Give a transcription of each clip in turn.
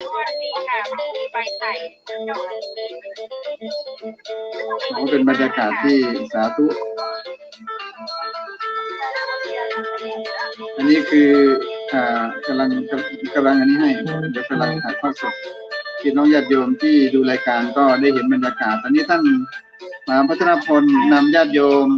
มีใบไผ่อ๋อเป็นบรรยากาศที่สาธุ อันนี้คืออ่ากำลังกำลังอันนี้ให้เดี๋ยวกำลังถ่ายทอดสดพี่น้องญาติโยมที่ดูรายการก็ได้เห็นบรรยากาศ ตอนนี้ท่านมาพัฒนพลนำญาติโยม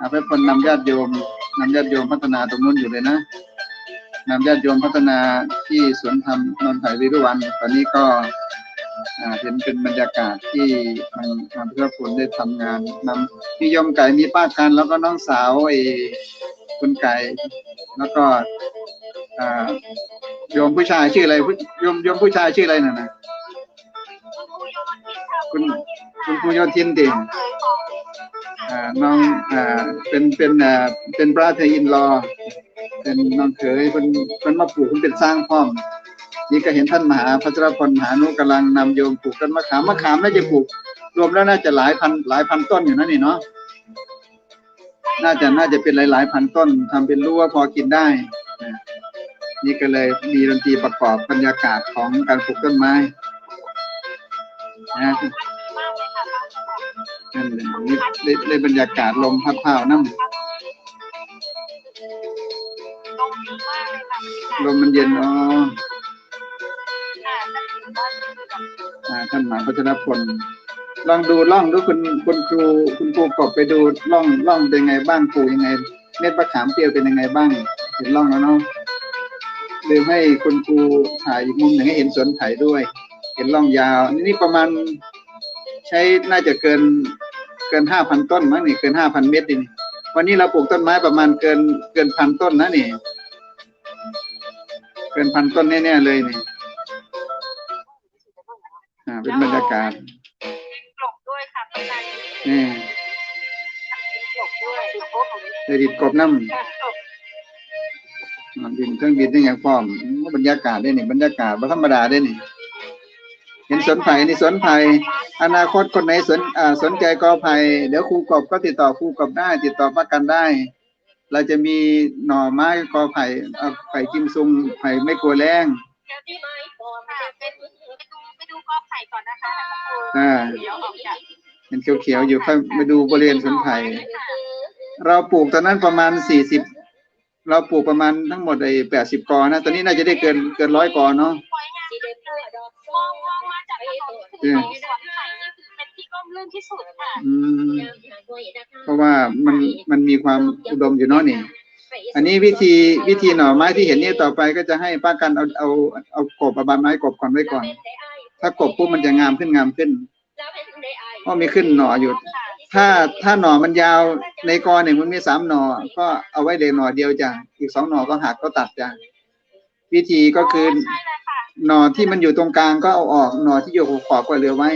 อาพัฒนพลนำญาติโยมนำญาติโยมพัฒนาตรงนู้นอยู่เลยนะ นำญาติโยมพัฒนาที่สวนธรรมนนทไผ่วิรุวัน ตอนนี้ก็เห็นเป็นบรรยากาศที่ทางทางเพื่อผลได้ทำงานนำพี่ยมไก่มีป้ากันแล้วก็น้องสาวไอ้คุณไก่แล้วก็โยมผู้ชายชื่ออะไรโยมโยมผู้ชายชื่ออะไรน่ะนะคุณคุณครูโยทินดิอ่าน้องอเป็นเป็นเป็นบราเธออินลอ เป็นน้องเขยเป็นเป็นมาปลูกเป็นสร้างพร้อมนี่ก็เห็นท่านมหาพัชรพลมหานุกำลังนำโยมปลูกต้นมะขามมะขามน่าจะปลูก รวมแล้วน่าจะหลายพันหลายพันต้นอยู่นะนี่เนาะน่าจะน่าจะเป็นหลายหลายๆพันต้นทำเป็นรั้วพอกินได้นี่ก็เลยมีดนตรีประกอบบรรยากาศของการปลูกต้นไม้นะนั่นเลยนี่บรรยากาศลมพัดผ่าน้ำ ลยค่ะลมมันเย็นอ๋อค่ะถ้าถึงว่าคือแบบอ่าท่านมหาพัชรพลลองดูล่องดูคุณคุณครูคุณครูกบไปดูล่องล่องเป็นไงบ้างปลูกยังไง เม็ดมะขามเปรี้ยวเป็นยังไงบ้าง เห็นล่องแล้วเนาะลืมให้คุณครูถ่ายอีกมุมหนึ่งให้เห็นสวนไผ่ด้วย เห็นล่องยาว นี่ประมาณใช้น่าจะเกินเกินห้าพันต้นมั้งนี่เกินห้าพันเมตรนี่วันนี้เราปลูกต้นไม้ประมาณเกินเกินพันต้นนะนี่ เกินพันต้นแน่ๆเลยนี่อ่าเป็นบรรยากาศกลบด้วยค่ะตรงนั้นนี่กลบด้วยโอ้โหได้ดิดกบน้ำกลบอ่าบินเครื่องบินได้อย่างพร้อมโอ้บรรยากาศได้นี่บรรยากาศบ่ธรรมดาได้นี่ เห็นสวนไผ่นี่สวนไผ่อนาคตคนไหนสนอ่าสนใจกอไผ่เดี๋ยวครูกบก็ติดต่อครูกบได้ ติดต่อประกันได้ เราจะมีหน่อไม้กอไผ่เอาไผ่กิมซุงไผ่ไม่กลัวแรงเดี๋ยวที่ไม้ก่อนค่ะไปดูไปดูกอไผ่ก่อนนะคะอ่าเดี๋ยวออกจากเห็นเขียวๆอยู่ค่อยมาดูบริเวณสวนไผ่เราปลูกตอนนั้นประมาณสี่สิบเราปลูกประมาณทั้งหมดไอ้แปดสิบกอนะ ตอนนี้น่าจะได้เกินเกินร้อยกอเนาะ เป็นที่ร่มรื่นที่สุดค่ะอืมเพราะว่ามันมันมีความอุดมอยู่เนาะนี่ อันนี้วิธีวิธีหน่อไม้ที่เห็นนี่ต่อไปก็จะให้ป้ากันเอาเอาเอากบเอาใบไม้กบก่อนไว้ก่อน ถ้ากบปุ๊บมันจะงามขึ้นงามขึ้นเพราะมีขึ้นหน่ออยู่ ถ้าถ้าหน่อมันยาวในกอหนึ่งมันมีสามหน่อ ก็เอาไว้เลยหน่อเดียวจ้ะอีกสองหน่อก็หักก็ตัดจ้ะวิธีก็คือใช่เลยค่ะหน่อที่มันอยู่ตรงกลางก็เอาออกหน่อที่อยู่ขอบก็เหลือไว้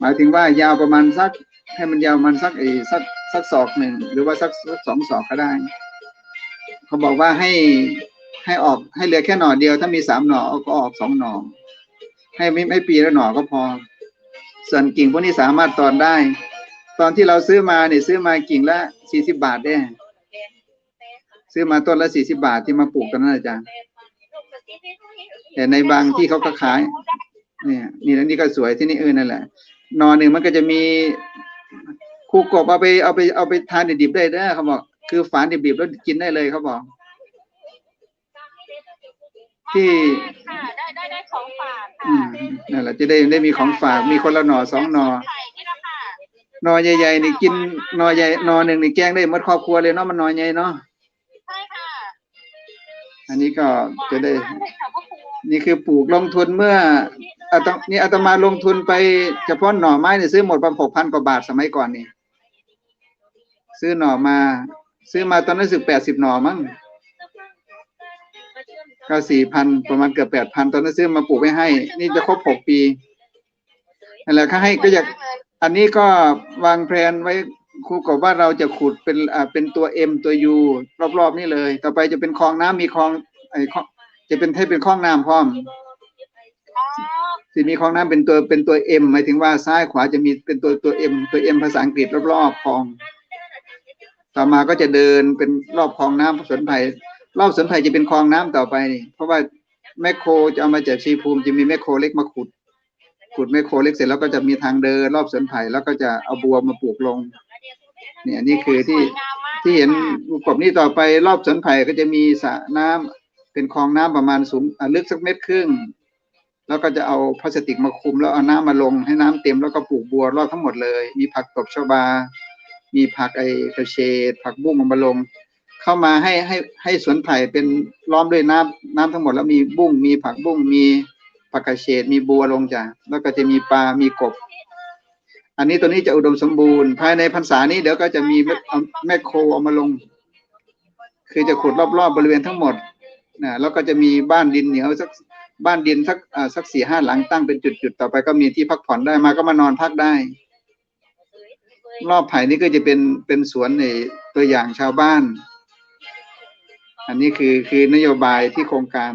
หมายถึงว่ายาวประมาณสักให้มันยาวมันสักไอ้สักสักศอกหนึ่งหรือว่าสักสักสองศอกก็ได้ เขาบอกว่าให้ให้ออกให้เหลือแค่หน่อเดียว ถ้ามีสามหน่อก็ออกสองหน่อให้ไม่ไม่ปีละหน่อก็พอ ส่วนกิ่งพวกนี้สามารถตอนได้ ตอนที่เราซื้อมาเนี่ยซื้อมากิ่งละสี่สิบาทได้ ซื้อมาต้นละสี่สิบาทที่มาปลูกกันนั่นอาจารย์แต่ในบางที่เขาก็ขาย เนี่ย นี่แล้วนี่ก็สวยที่นี่เออนั่นแหละ นอหนึ่งมันก็จะมีคู่กบเอาไปเอาไปเอาไปทานดิบๆได้นะเขาบอกคือฝานดิบๆแล้วกินได้เลยเขาบอกที่ค่ะได้ได้ได้ของฝากอืค่ะมนั่นแหละจะได้ได้มีของฝากมีคนละหน่อสองหน่อไข่นี่แหละค่ะหน่อใหญ่ๆนี่กินหน่อใหญ่หน่อหนึ่งนี่แกงได้หมดครอบครัวเลยเนาะมันหน่อใหญ่เนาะใช่ค่ะอันนี้ก็จะได้หวา นี่คือปลูกลงทุนเมื่ออาตนี่อาตมาลงทุนไปเฉพาะหน่อไม้เนี่ยซื้อหมดประมาณหกพันกว่าบาทสมัยก่อนนี่ซื้อหน่อมา ซื้อมาตอนนั้นสึกแปดสิบหน่อมั้งก็สี่พันประมาณเกือบแปดพันตอนนั้นซื้อมาปลูกไว้ให้ นี่จะครบหกปีนั่นแหละเขาให้ก็อยากอันนี้ก็วางแผนไว้ครูกับว่าเราจะขุดเป็นอ่าเป็นตัวเอ็มตัวยูรอบๆนี่เลย ต่อไปจะเป็นคลองน้ำมีคลองไอ้คลอง จะเป็นให้เป็นคลองน้ำพร้อมอ๋อสิมีคลองน้ำเป็นตัวเป็นตัวเอ็มหมายถึงว่าซ้ายขวาจะมีเป็นตัวตัวเอ็มตัวเอ็มภาษาอังกฤษรอบๆคลอง ต่อมาก็จะเดินเป็นรอบคลองน้ำสวนไผ่รอบสวนไผ่จะเป็นคลองน้ำต่อไปนี่เพราะว่าแมคโครจะเอามาจากชีภูมิจะมีแมคโครเล็กมาขุด ขุดแมคโครเล็กเสร็จแล้วก็จะมีทางเดินรอบสวนไผ่แล้วก็จะเอาบัวมาปลูกลง เนี่ยนี่คือที่สวยงามมากที่เห็นค่ะลูกกบนี่ต่อไปรอบสวนไผ่ก็จะมีสระน้ำ เป็นคลองน้ำประมาณสูงลึกสักเมตรครึ่ง แล้วก็จะเอาพลาสติกมาคุม แล้วเอาน้ำมาลงให้น้ำเต็มแล้วก็ปลูกบัวรอบทั้งหมดเลย มีผักตบชบา มีผักไอกระเฉดผักบุ้งเอามาลง เข้ามาให้ให้ให้สวนไผ่เป็นล้อมด้วยน้ำน้ำทั้งหมดแล้วมีบุ้งมีผักบุ้งมีผักกระเฉดมีบัวลงจ้ะแล้วก็จะมีปลา มีกบ อันนี้ตัวนี้จะอุดมสมบูรณ์ ภายในพรรษานี้เดี๋ยวก็จะมีแมเอาแมคโคเอามาลง คือจะขุดรอบๆบริเวณทั้งหมด นะแล้วก็จะมีบ้านดินเหนียวสักบ้านดินสักอ่าสักสี่ห้าหลังตั้งเป็นจุดๆต่อไปก็มีที่พักผ่อนได้มาก็มานอนพักได้ รอบไผ่นี่ก็จะเป็นเป็นสวนในตัวอย่างชาวบ้าน อันนี้คือคือนโยบายที่โครงการ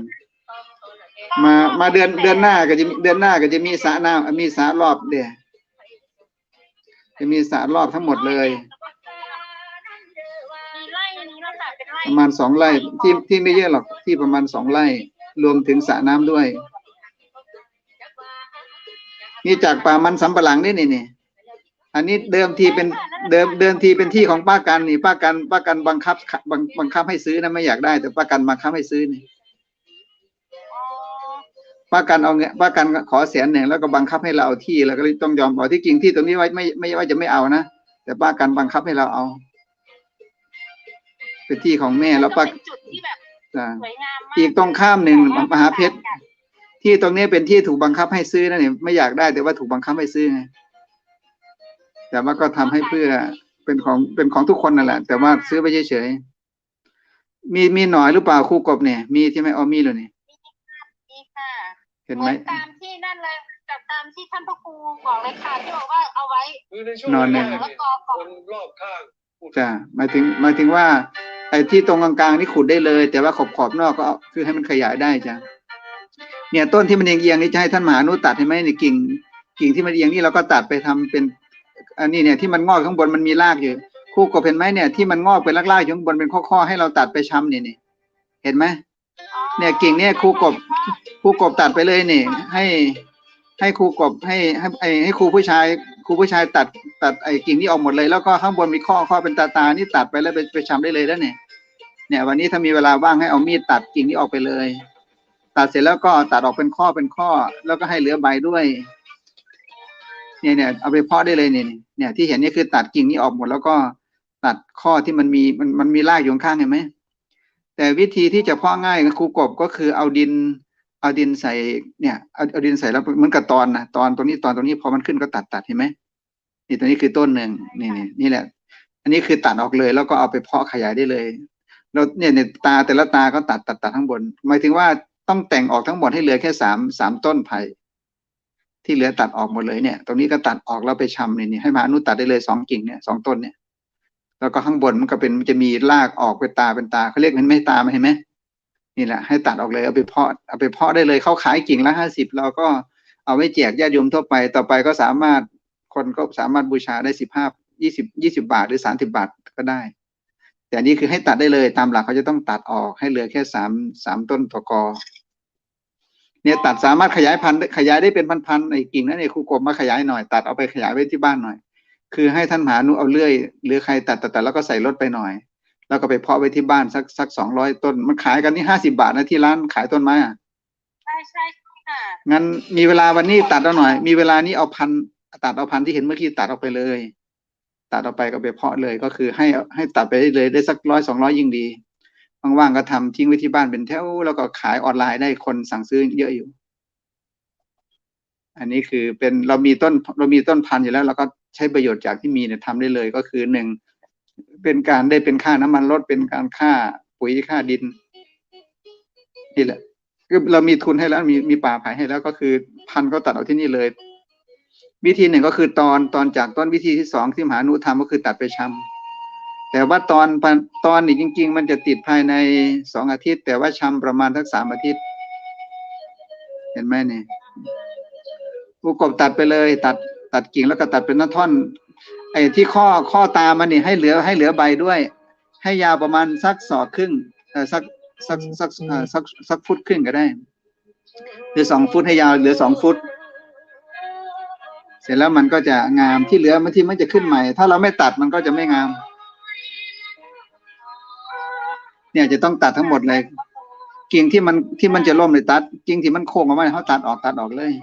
มามาเดือนเดือนหน้าก็จะเดือนหน้าก็จะมีสระน้ำมีสระรอบเดียจะมีสระรอบทั้งหมดเลย ประมาณสองไร่ที่ที่ไม่เยอะหรอกที่ประมาณสองไร่ รวมถึงสระน้ำด้วย นี่จากป่ามันสำปะหลังนี่นี่นี่อันนี้เดิมทีเป็นเดิมเดิมทีเป็นที่ของป้ากันนี่ป้ากันป้ากันบังคับบังบังคับให้ซื้อนะไม่อยากได้ แต่ป้ากันบังคับให้ซื้อนี่ป้ากันเอาเงี้ยป้ากันขอแสนหนึ่งแล้วก็บังคับให้เราเอาที่แล้วก็เลยต้องยอมเอาที่จริงที่ตรงนี้ไว้ไม่ไม่ว่าจะไม่เอานะแต่ป้ากันบังคับให้เราเอา เป็นที่ของแม่แล้วป้าเป็นจุดที่แบบจ้ะสวยงามมากอีกตรงข้ามหนึ่งมหาเพชร ที่ตรงนี้เป็นที่ถูกบังคับให้ซื้อนั่นเองไม่อยากได้แต่ว่าถูกบังคับให้ซื้อไงแต่ว่าก็ทำให้เพื่อเป็นของเป็นของทุกคนนั่นแหละ แต่ว่าซื้อไปเฉยๆมีมีหน่อยหรือเปล่าครูกบเนี่ย มีใช่ไหมเอามีเลยนี่นี่ค่ะเห็นเหไหมมือนตามที่นั่นเลยกับตามที่ท่านพระครูบอกเลยค่ะที่บอกว่าเอาไว้คือในช่วงนอนเนี่ยแรกแล้วก็ก่คอนนรอบข้างพูดจ้ะหมายถึงหมายถึงว่า ไอ้ที่ตรงกลางๆนี่ขุดได้เลย แต่ว่าขอบขอบๆนอกก็คือให้มันขยายได้จ้ะเนี่ยต้นที่มันเอียงๆนี่จะให้ท่านมหานุตัดให้ไหมในกิ่ง กิ่งที่มันเอียงนี่เราก็ตัดไปทำเป็น อันนี้เนี่ยที่มันงอกข้างบนมันมีรากอยู่คู่กบเห็นไหมเนี่ยที่มันงอกเป็นรากๆอยู่ข้างบนเป็นข้อๆให้เราตัดไปช้ำนี่นี่เห็นไหมเนี่ยกิ่งเนี่ยครูกบครูกบตัดไปเลยเนี่ยให้ให้ครูกบให้ให้ให้ให้ครูผู้ชายครูผู้ชายตัดตัดไอ้กิ่งนี้ออกหมดเลย แล้วก็ข้างบนมีข้อข้อเป็นตาตานี่ตัดไปแล้วไปไปชำได้เลยแล้วเนี่ย เนี่ย วันนี้ถ้ามีเวลาว่างให้เอามีดตัดกิ่งนี้ออกไปเลย ตัดเสร็จแล้วก็ตัดออกเป็นข้อเป็นข้อ แล้วก็ให้เหลือใบด้วย เนี่ยเนี่ยเอาไปเพาะได้เลยเนี่ยเนี่ยที่เห็นนี่คือตัดกิ่งนี้ออกหมด แล้วก็ตัดข้อที่มันมีมันมันมีรากอยู่ข้างเห็นไหมแต่วิธีที่จะเพาะง่ายครูกบก็คือเอาดิน เอาดินใส่เนี่ยเอาเอาดินใส่แล้วเหมือนกับตอนนะตอนตรงนี้ตอนตรงนี้พอมันขึ้นก็ตัดตัดเห็นไหมนี่ตัวนี้คือต้นหนึ่งนี่นี่นี่แหละ อันนี้คือตัดออกเลย แล้วก็เอาไปเพาะขยายได้เลย แล้วเนี่ยเนี่ยตาแต่ละตาก็ตัดตัดตัดข้งบน หมายถึงว่าต้องแต่งออกทั้งหมดให้เหลือแค่สามสามต้นไผ่ที่เหลือตัดออกหมดเลยเนี่ย ตรงนี้ก็ตัดออกแล้วไปชำนี่นี่ให้มหานุตัดได้เลยสองกิ่งเนี่ยสองต้นเนี่ย แล้วก็ข้างบนมันก็เป็นมันจะมีรากออกเป็นตาเป็นตาเขาเรียกมันไม่ตาไหมเห็นไหมนี่แหละให้ตัดออกเลยเอาไปเพาะเอาไปเพาะได้เลยเขาขายกิ่งละห้าสิบเราก็เอาไว้แจกญาติโยมทั่วไป ต่อไปก็สามารถคนก็สามารถบูชาได้สิบห้ายี่สิบยี่สิบาทหรือสามสิบาทก็ได้ แต่อันนี้คือให้ตัดได้เลยตามหลักเขาจะต้องตัดออกให้เหลือแค่สามสามต้นต่อกอ เนี่ยตัดสามารถขยายพันธุ์ได้ขยายได้เป็นพันๆไอ้กิ่งนั้นเนี่ยครูกบมาขยายหน่อยตัดเอาไปขยายไว้ที่บ้านหน่อย คือให้ท่านมหานุเอาเลื่อยหรือใครตัดตัดตัดแล้วก็ใส่รถไปหน่อย แล้วก็ไปเพาะไว้ที่บ้านสักสักสองร้อยต้นมันขายกันนี่ห้าสิบาทนะที่ร้านขายต้นไม้อะใช่ใช่ค่ะงั้นมีเวลาวันนี้ตัดเอาหน่อย มีเวลานี้เอาพันธุ์ตัดเอาพันธุ์ที่เห็นเมื่อกี้ตัดออกไปเลย ตัดออกไปก็ไปเพาะเลยก็คือให้ให้ตัดไปได้เลยได้สักร้อยสองร้อยยิ่งดีว่างๆก็ทำทิ้งไว้ที่บ้านเป็นแถวแล้วก็ขายออนไลน์ได้คนสั่งซื้อเยอะอยู่ อันนี้คือเป็นเรามีต้นเรามีต้นพันธุ์อยู่แล้วเราก็ใช้ประโยชน์จากที่มีเนี่ยทำได้เลยก็คือหนึ่งเป็นการได้เป็นค่าน้ำมันรถเป็นการค่าปุ๋ยค่าดินนี่แหละคือเรามีทุนให้แล้วมีมีป่าไผ่ให้แล้วก็คือพันธุ์ก็ตัดเอาที่นี่เลย วิธีหนึ่งก็คือตอนตอนจากต้นวิธีที่สองที่มหานุทำก็คือตัดไปชำแต่ว่าตอนตอนนี่จริง ๆ มันจะติดภายในสองอาทิตย์ แต่ว่าชำประมาณทักสามอาทิตย์ เห็นไหมเนี่ยผู้กบตัดไปเลย ตัดตัดกิ่งแล้วก็ตัดเป็นท่อนไอ้ที่ข้อข้อตามันนี่ให้เหลือให้เหลือใบด้วย ให้ยาวประมาณสักศอกครึ่งเออสักสักสักสักสักฟุตครึ่งก็ได้ หรือสองฟุตให้ยาวเหลือสองฟุต เสร็จแล้วมันก็จะงามที่เหลือบางทีมันจะขึ้นใหม่ ถ้าเราไม่ตัดมันก็จะไม่งาม เนี่ยจะต้องตัดทั้งหมดเลย กิ่งที่มันที่มันจะล่มเลยตัดกิ่งที่มันโค้งออกมาเขาตัดออกตัดออกเลย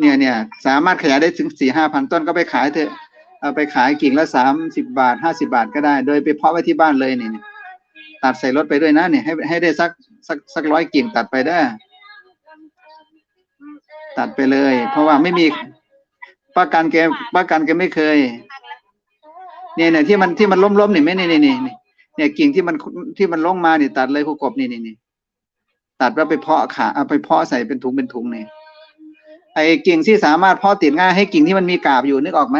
เนี่ยเนี่ยสามารถขยายได้ถึงสี่ห้าพันต้นก็ไปขายเถอะเอาไปขายกิ่งละสามสิบาทห้าสิบาทก็ได้ โดยไปเพาะไว้ที่บ้านเลยนี่ยเนี่ยตัดใส่รถไปด้วยนะเนี่ยให้ให้ได้สักสักสักร้อยกิ่งตัดไปได้ ตัดไปเลย เพราะว่าไม่มีประกันแกประกันแกไม่เคย เนี่ยเนี่ยที่มันที่มันล้มล้มๆนี่ไม่นี่นี่นี่นี่เนี่ยกิ่งที่มันที่มันลงมานี่ตัดเลยครูกบนี่นี่นี่ตัดแล้วไปเพาะขาเอาไปเพาะใส่เป็นถุงเป็นถุงนี่ไอ้กิ่งที่สามารถเพาะติดง่ายให้กิ่งที่มันมีกาบอยู่นึกออกไหม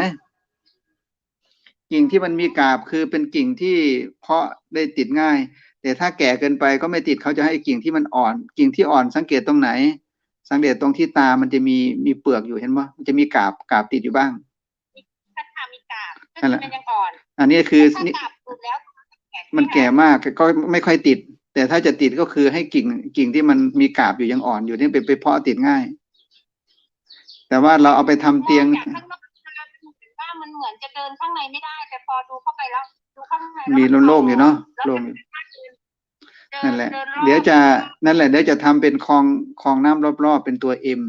กิ่งที่มันมีกาบคือเป็นกิ่งที่เพาะได้ติดง่าย แต่ถ้าแก่เกินไปก็ไม่ติดเขาจะให้กิ่งที่มันอ่อน กิ่งที่อ่อนสังเกตตรงไหน สังเกตตรงที่ตามันจะมีมีเปลือกอยู่เห็นไหมมันจะมีกาบกาบติดอยู่บ้างถ้าทามีกาบนั่นแหละมันยังอ่อนอันนี้คือถ้านี่กาบปลูกแล้วมันแก่มากก็ไม่ค่อยติด แต่ถ้าจะติดก็คือให้กิ่งกิ่งที่มันมีกาบอยู่ยังอ่อนอยู่นี่ไปไปเพาะติดง่าย แต่ว่าเราเอาไปทำเตียงจากข้างนอกมาว่ามันเหมือนจะเดินข้างในไม่ได้ แต่พอดูเข้าไปแล้วดูข้างในแล้วมีโล่งๆอยู่เนาะแล้วโล่งมันอยู่เดิ นั่นแหละดิรอบเดี๋ยวจะนั่นแหละเดี๋ยวจะทำเป็นคลองคลองน้ำรอบๆ เป็นตัวเอ็ม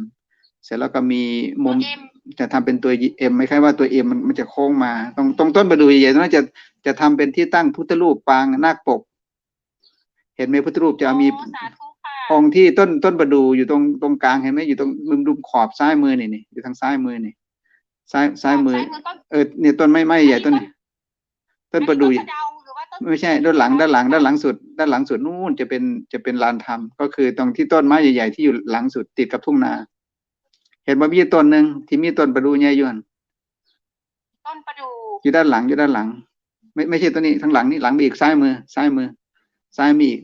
เสร็จแล้วก็มีมุมเอ็มจะทำเป็นตัวเอ็มไม่ใช่ว่าตัวเอ็มมันมันจะโค้งมา ตรงตรงต้นประดู่ใหญ่ๆตรงนั้นจะจะทำเป็นที่ตั้งพุทธรูปปางนาคปก เห็นไหมพุทธรูปจะมีโอ้สาธุค่ะองค์ที่ต้นต้นประดู่อยู่ตรงตรงกลางเห็นไหมอยู่ตรงมุมดุมขอบซ้ายมือนี่นี่อยู่ทางซ้ายมือนี่ซ้ายซ้ายมือซ้ายมือต้นเออเนี่ยต้นไม้ไม้ใหญ่ต้นนี้ต้นประดู่ อันนี้ต้นสะเดาหรือว่าต้นไม่ใช่ด้านหลังด้านหลังด้านหลังสุด ด้านหลังสุดนู่นจะเป็นจะเป็นลานธรรมก็คือตรงที่ต้นไม้ใหญ่ๆที่อยู่หลังสุดติดกับทุ่งนา เห็นว่ามีต้นหนึ่งที่มีต้นประดู่ใหญ่อยู่หั่นต้นประดู่อยู่ด้านหลังอยู่ด้านหลัง ไม่ไม่ใช่ตัวนี้ทั้งหลังนี่หลังมีอีกซ้ายมือ ซ้ายมือ ซ้ายมีอีก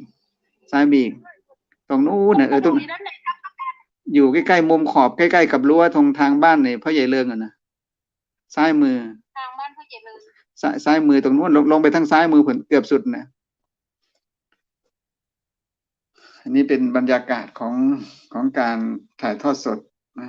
ซ้ายมีอีกตรงนู้นน่ะเออตรงยู่ด้านไหนครับอยู่ใกล้ๆมุมขอบใกล้ๆกับรั้วตรงทางบ้านเนี่ยพ่อใหญ่เลิงอะนะซ้ายมือทางบ้านพ่อเจริญ ซ้ายซ้ายมือตรงนู้นลงลงไปทางซ้ายมือผลเกือบสุดนะอันนี้เป็นบรรยากาศของของการถ่ายทอดสดนะ